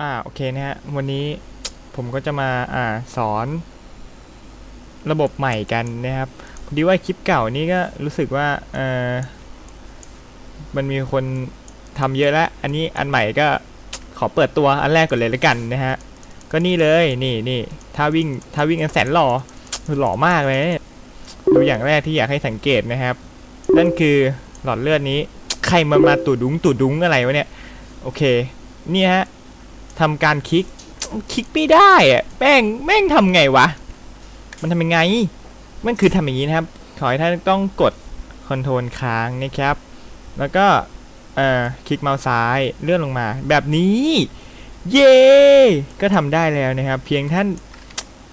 อ่าโอเคนะฮะวันนี้ผมก็จะมาอ่าสอนระบบใหม่กันนะครับพอดีว่าคลิปเก่านี้ก็รู้สึกว่าเออมันมีคนทำเยอะแล้ว อันนี้อันใหม่ก็ขอเปิดตัวอันแรกก่อนเลยล้วกันนะฮะก็นี่เลยนี่นี่ถ้าวิ่งถ้าวิ่งอันแสนหล่อหล่อมากเลยดูอย่างแรกที่อยากให้สังเกตนะครับ นั่นคือหลอดเลือดนี้ ใครมามาตูดุ้งตูดุ้งอะไรวะเนี่ย โอเคเนี่ยฮะ ทำการคลิกคลิกไม่ได้อะแม่งแม่งทำไงวะ มันทำยังไง มันคือทำอย่างนี้นะครับ ขอให้ท่านต้องกดคอนโทรลค้างนะครับ แล้วก็เอ่อคลิกเมาส์ซ้ายเลื่อนลงมา แบบนี้ เย้ก็ทำได้แล้วนะครับ เพียงท่าน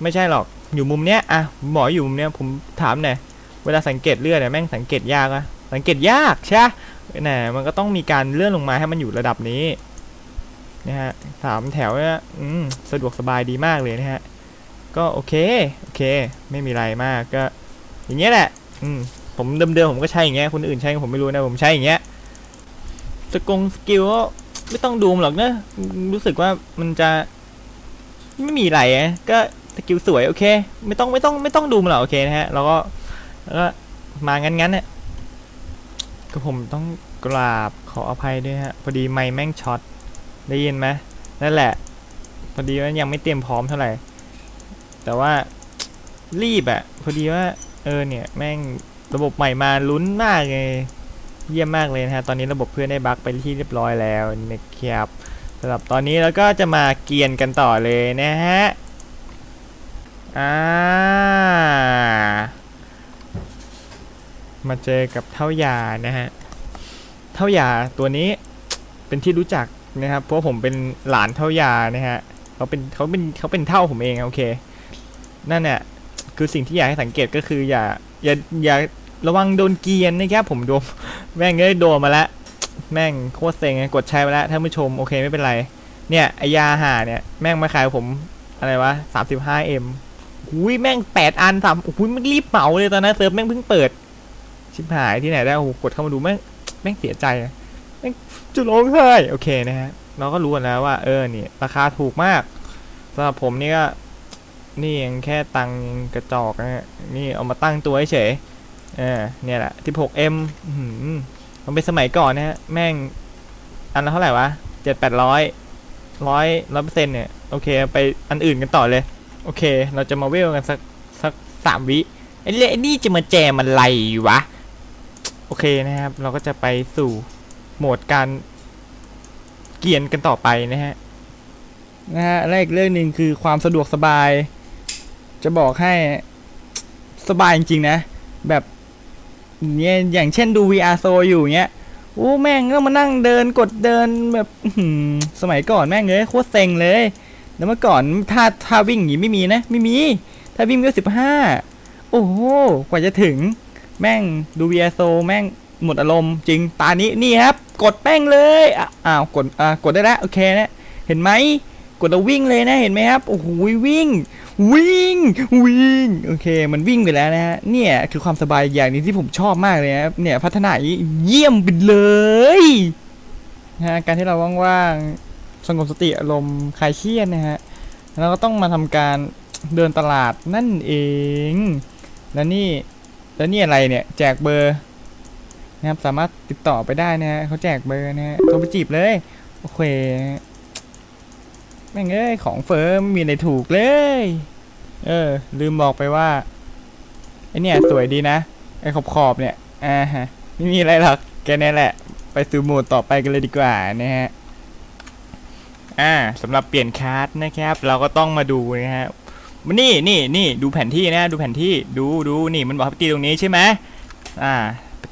ไม่ใช่หรอกอยู่มุมเนี้ยอะหมออยู่มุมเนี้ยผมถามหน่อยเวลาสังเกตเลือดเนี่ยแม่งสังเกตยากอะสังเกตยากใช่ไหมน่ะมันก็ต้องมีการเลื่อนลงมาให้มันอยู่ระดับนี้ นะฮะสามแถวเนี่ยอืมสะดวกสบายดีมากเลยนะฮะ ก็โอเค โอเค ไม่มีอะไรมากก็ อย่างเงี้ยแหละ อืมผมเดิมๆผมก็ใช้อย่างเงี้ยคนอื่นใช้ผมไม่รู้นะผมใช้อย่างเงี้ยสกงสกิลก็ไม่ต้องดูมหรอกนะรู้สึกว่ามันจะ ไม่มีอะไรก็สกิลสวยโอเค ไม่ต้องไม่ต้องไม่ต้องดูมหรอกโอเคนะฮะแล้วก็แล้วก็มางั้นๆเนี่ยก็ผมต้องกราบขออภัยด้วยฮะพอดีไมค์แม่งช็อต ได้ยินไหมนั่นแหละพอดีว่ายังไม่เตรียมพร้อมเท่าไหร่ แต่ว่ารีบอะพอดีว่าเออเนี่ยแม่งระบบใหม่มาลุ้นมากเลยเยี่ยมมากเลยนะฮะตอนนี้ระบบเพื่อนได้บั๊กไปที่เรียบร้อยแล้วนะครับสำหรับตอนนี้แล้วก็จะมาเกียนกันต่อเลยนะฮะอ่ามาเจอกับเท่ายานะฮะเท่ายาตัวนี้เป็นที่รู้จัก นะครับเพราะผมเป็นหลานเท่ายานะฮะเขาเป็นเขาเป็นเขาเป็นเท่าผมเองโอเค นั่นแหละคือสิ่งที่อยากให้สังเกตก็คืออย่าอย่าอย่าระวังโดนเกียนนะครับผมโดนแม่งเอ้ยโดนมาแล้วแม่งโคตรเซ็งกดใช้ไปแล้วท่านผู้ชมโอเคไม่เป็นไร เนี่ยไอยาหาเนี่ยแม่งมาขายผมอะไรวะ 35m หุยแม่ง8อันสามหุยมันรีบเหมาเลยตอนนั้นเซิร์ฟแม่งเพิ่งเปิด ชิบหายที่ไหนได้โอ้กดเข้ามาดูแม่งแม่งเสียใจนะ จะร้องไห้โอเคนะฮะเราก็รู้กันแล้วว่า เออนี่ราคาถูกมากสำหรับผมนี่ก็นี่ยังแค่ตังกระจอกนะนี่เอามาตั้งตัวเฉยเออเนี่ยแหละ 16m อื้อหือมันเป็นสมัยก่อนนะฮะแม่ง อันละเท่าไหร่วะเจ็ดแปดร้อยร้อยร้อยเปอร์เซ็นต์เนี่ย โอเค ไปอันอื่นกันต่อเลย โอเค เราจะมาเวลกันสักสักสามวิไอ้เละนี่จะมาแจมอะไรวะ โอเคนะครับ เราก็จะไปสู่ โหมดการเกียนกันต่อไปนะฮะนะฮะและอีกเรื่องหนึ่งคือความสะดวกสบาย จะบอกให้สบายจริงๆนะ แบบเนี่ยอย่างเช่นดู VR s o อยู่เงี้ยโอ้แม่งก็มานั่งเดินกดเดินแบบสมัยก่อนแม่งเลยโคตรเซ็งเลย แล้วเมื่อก่อนถ้าถ้าวิ่งอย่างงี้ไม่มีนะ ไม่มี ถ้าวิ่งก็สิบห้าโอ้โหกว่าจะถึง แม่งดู VR s o แม่ง หมดอารมณ์จริงตานี้นี่ครับ กดแป้งเลยอ้าวกดอ่ากดได้แล้วโอเคนะเห็นไหมกดแล้ววิ่งเลยนะเห็นไหมครับโอ้โหวิ่ง วิ่ง วิ่งโอเค มันวิ่งไปแล้วนะฮะเนี่ยคือความสบายอย่างนึงที่ผมชอบมากเลยนะครับเนี่ยพัฒนาเยี่ยมไปเลยนะฮะการที่เราว่างๆสงบสติอารมณ์คลายเครียดนะฮะเราก็ต้องมาทำการเดินตลาดนั่นเอง แล้วนี่แล้วนี่อะไรเนี่ย แจกเบอร์ นะครับสามารถติดต่อไปได้นะฮะเขาแจกเบอร์นะฮะโทรไปจีบเลยโอเคแม่งเอ้ยของเฟิร์มมีในถูกเลย เออ ลืมบอกไปว่าไอเนี่ยสวยดีนะไอขอบขอบเนี่ยอ่าฮะไม่มีอะไรหรอกแกนี่แหละ ไปสู่โหมดต่อไปกันเลยดีกว่านะฮะอ่าสำหรับเปลี่ยนคาร์ดนะครับ เราก็ต้องมาดูนะฮะมานี่นี่นี่ดูแผนที่นะ ดูแผนที่ดูดูนี่มันบอกให้ตีตรงนี้ใช่ไหมอ่า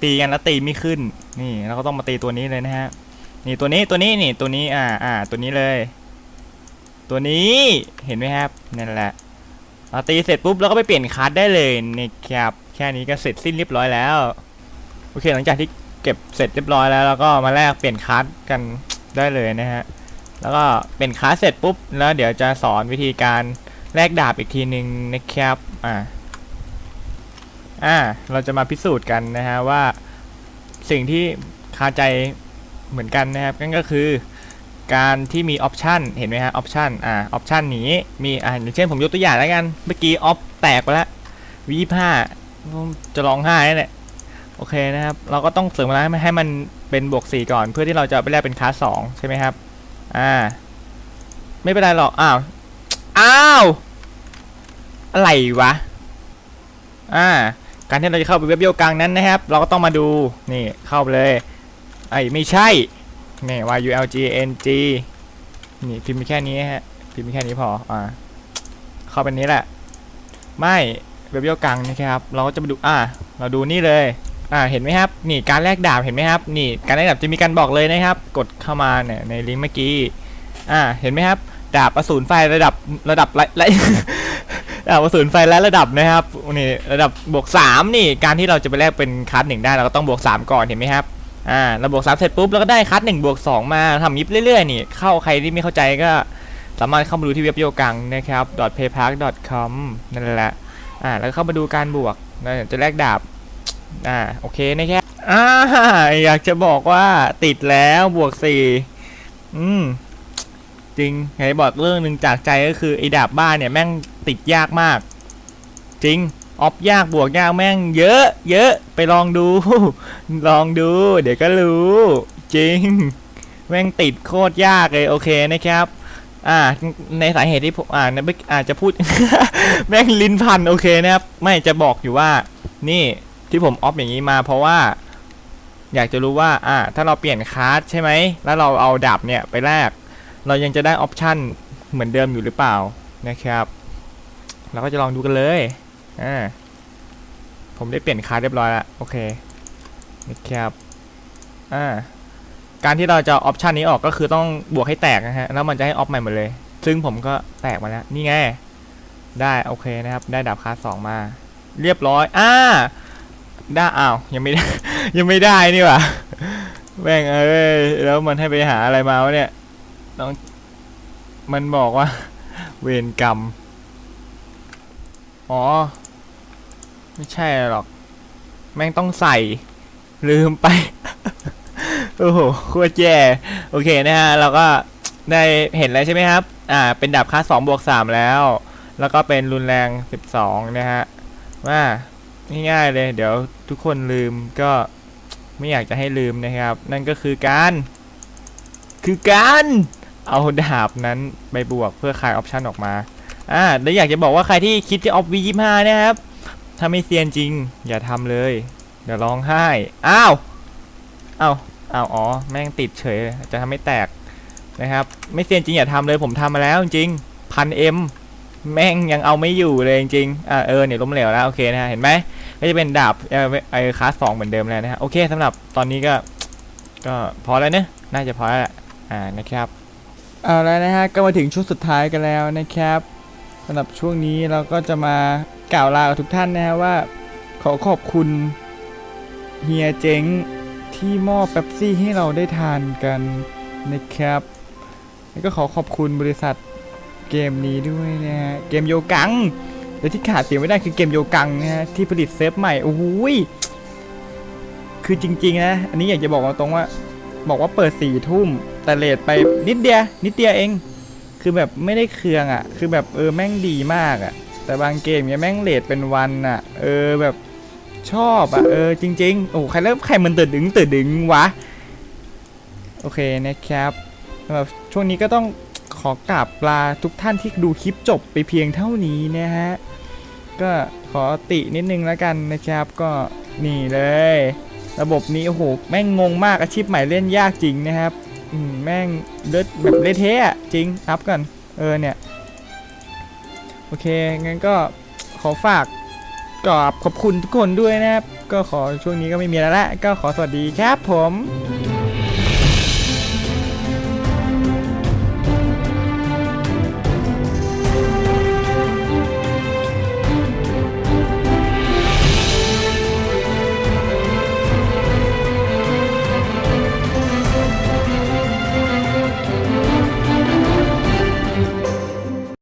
ตีกันแล้วตีไม่ขึ้น นี่เราก็ต้องมาตีตัวนี้เลยนะฮะ นี่ตัวนี้ตัวนี้นี่ตัวนี้อ่าอ่าตัวนี้เลย ตัวนี้เห็นไหมครับนั่นแหละเราตีเสร็จปุ๊บเราก็ไปเปลี่ยนคัสได้เลยนี่ครับแค่นี้ก็เสร็จสิ้นเรียบร้อยแล้วโอเคหลังจากที่เก็บเสร็จเรียบร้อยแล้วเราก็มาแลกเปลี่ยนคัสกันได้เลยนะฮะแล้วก็เปลี่ยนคัสเสร็จปุ๊บแล้วเดี๋ยวจะสอนวิธีการแลกดาบอีกทีหนึ่งนะครับอ่า อ่าเราจะมาพิสูจน์กันนะฮะว่าสิ่งที่คาใจเหมือนกันนะครับนั่นก็คือการที่มีออปชันเห็นไหมฮะออปชันอ่าออปชันนี้มีอ่าอย่างเช่นผมยกตัวอย่างแล้วกัน เมื่อกี้ออฟแตกไปแล้ววีห้าจะร้องไห้แล้วเนี่ยโอเคนะครับ เราก็ต้องเสริมมาให้ให้มันเป็นบวกสี่ก่อน เพื่อที่เราจะไปแลกเป็นคลาสสองใช่ไหมครับ อ่า ไม่เป็นไรหรอก อ้าว อ้าว อะไรวะ อ่า การที่เราจะเข้าไปเว็บเดียวกันนั้นนะครับ เราก็ต้องมาดูนี่เข้าไปเลย ไอ้ไม่ใช่นี่ y u l g n g นี่พิมพ์แค่นี้ฮะพิมพ์แค่นี้พออ่าเข้าไปนี้แหละ ไม่เว็บเดียวกันนะครับ เราก็จะมาดูอ่าเราดูนี่เลยอ่าเห็นไหมครับนี่การแลกดาบเห็นไหมครับนี่การแลกดาบจะมีการบอกเลยนะครับ กดเข้ามาเนี่ยในลิงก์เมื่อกี้อ่าเห็นไหมครับดาบอสูรไฟระดับระดับไร ไรดาบอสูรไฟและระดับนะครับนี่ระดับบวกสามนี่การที่เราจะไปแลกเป็นคัสหนึ่งได้เราก็ต้องบวกสามก่อนเห็นไหมครับอ่าเราบวกสามเสร็จปุ๊บเราก็ได้คัสหนึ่งบวกสองมาทำยิบเรื่อยๆนี่เข้าใครที่ไม่เข้าใจก็สามารถเข้ามาดูที่เว็บโยกังนะครับ .paypark.com นั่นแหละอ่าแล้วเข้ามาดูการบวกแล้วจะแลกดาบอ่าโอเคนะครับอ่าอยากจะบอกว่าติดแล้วบวกสี่อืม จริงไงบอกเรื่องหนึ่งจากใจก็คือไอ้ดาบบ้านเนี่ยแม่งติดยากมาก จริงออฟยากบวกยากแม่งเยอะ เยอะไปลองดู ลองดู เดี๋ยวก็รู้ จริง แม่งติดโคตรยากเลยโอเคนะครับ อ่า ในสาเหตุที่ผมอ่านะไม่อาจจะพูด แม่งลิ้นพันโอเคนะครับ ไม่จะบอกอยู่ว่า นี่ที่ผมออฟอย่างนี้มาเพราะว่า อยากจะรู้ว่า อ่า ถ้าเราเปลี่ยนคาร์ดใช่ไหมแล้วเราเอาดาบเนี่ยไปแลก เรายังจะได้ออปชันเหมือนเดิมอยู่หรือเปล่านะครับ เราก็จะลองดูกันเลยอ่าผมได้เปลี่ยนคาร์ดเรียบร้อยแล้วโอเคนะครับอ่าการที่เราจะออปชันนี้ออกก็คือต้องบวกให้แตกนะฮะแล้วมันจะให้ออฟใหม่หมดเลย ซึ่งผมก็แตกมาแล้วนี่ไงได้โอเคนะครับ ได้ดาบคาร์ดสองมา เรียบร้อยอ่าได้อ้าวยังไม่ได้ยังไม่ได้นี่หว่าแม่งเอ้ยแล้วมันให้ไปหาอะไรมาวะเนี่ย ต้องมันบอกว่า เวรกรรม อ๋อ ไม่ใช่หรอก แม่งต้องใส่ ลืมไป โอ้โหโคตรแย่ โอเคนะฮะ เราก็ได้เห็นแล้วใช่ไหมครับ อ่า เป็นดาบค่า2บวก3แล้ว แล้วก็เป็นรุนแรง 12 นะฮะ ว่าง่ายๆเลย เดี๋ยวทุกคนลืมก็ไม่อยากจะให้ลืมนะครับ นั่นก็คือการ คือการ เอาดาบนั้นไปบวกเพื่อคลายออปชันออกมาอ่าแล้วอยากจะบอกว่าใครที่คิดจะออฟวียี่ห้านะครับ ถ้าไม่เซียนจริง อย่าทำเลย เดี๋ยวร้องไห้ อ้าว อ้าว อ้าว อ๋อ แม่งติดเฉย จะทำให้แตกนะครับ ไม่เซียนจริงอย่าทำเลย ผมทำมาแล้วจริงพันเอ็มแม่งยังเอาไม่อยู่เลยจริงอ่าเออเนี่ยล้มเหลวแล้วโอเคนะเห็นไหมก็จะเป็นดาบเออไอคลาสสองเหมือนเดิมแล้วนะฮะโอเคสำหรับตอนนี้ก็ ก็พอแล้วเนอะน่าจะพอแล้วแหละอ่านะครับ เอาแล้วนะฮะก็มาถึงช่วงสุดท้ายกันแล้วนะครับสำหรับช่วงนี้เราก็จะมากล่าวลาทุกท่านนะฮะว่า ขอขอบคุณเฮียเจ๋งที่มอบเป๊ปซี่ให้เราได้ทานกันนะครับแล้วก็ขอขอบคุณบริษัทเกมนี้ด้วยนะฮะเกมโยกังและที่ขาดเสียไม่ได้คือเกมโยกังนะฮะที่ผลิตเซฟใหม่โอ้โหยคือจริงๆนะอันนี้อยากจะบอกตรงว่า บอกว่าเปิดสี่ทุ่มแต่เลทไปนิดเดียวนิดเดียวเอง คือแบบไม่ได้เคืองอะ คือแบบเออแม่งดีมากอะ แต่บางเกมเนี้ยแม่งเลทเป็นวันอะ เออแบบชอบอะเออจริง ๆ โอ้ใครเริ่มใครมันตื่นดึงตื่นดึงวะ โอเคนะครับสำหรับช่วงนี้ก็ต้องขอกราบลาทุกท่านที่ดูคลิปจบไปเพียงเท่านี้นะฮะ ก็ขอตินิดนึงแล้วกันนะครับ ก็นี่เลย ระบบนี้โอ้โหแม่งงงมากอาชีพใหม่เล่นยากจริงนะครับแม่งเลือดแบบเละเทะจริงอัพก่อนเออเนี่ยโอเคงั้นก็ขอฝากกราบขอบคุณทุกคนด้วยนะครับ ก็ขอช่วงนี้ก็ไม่มีแล้วละก็ขอสวัสดีครับผม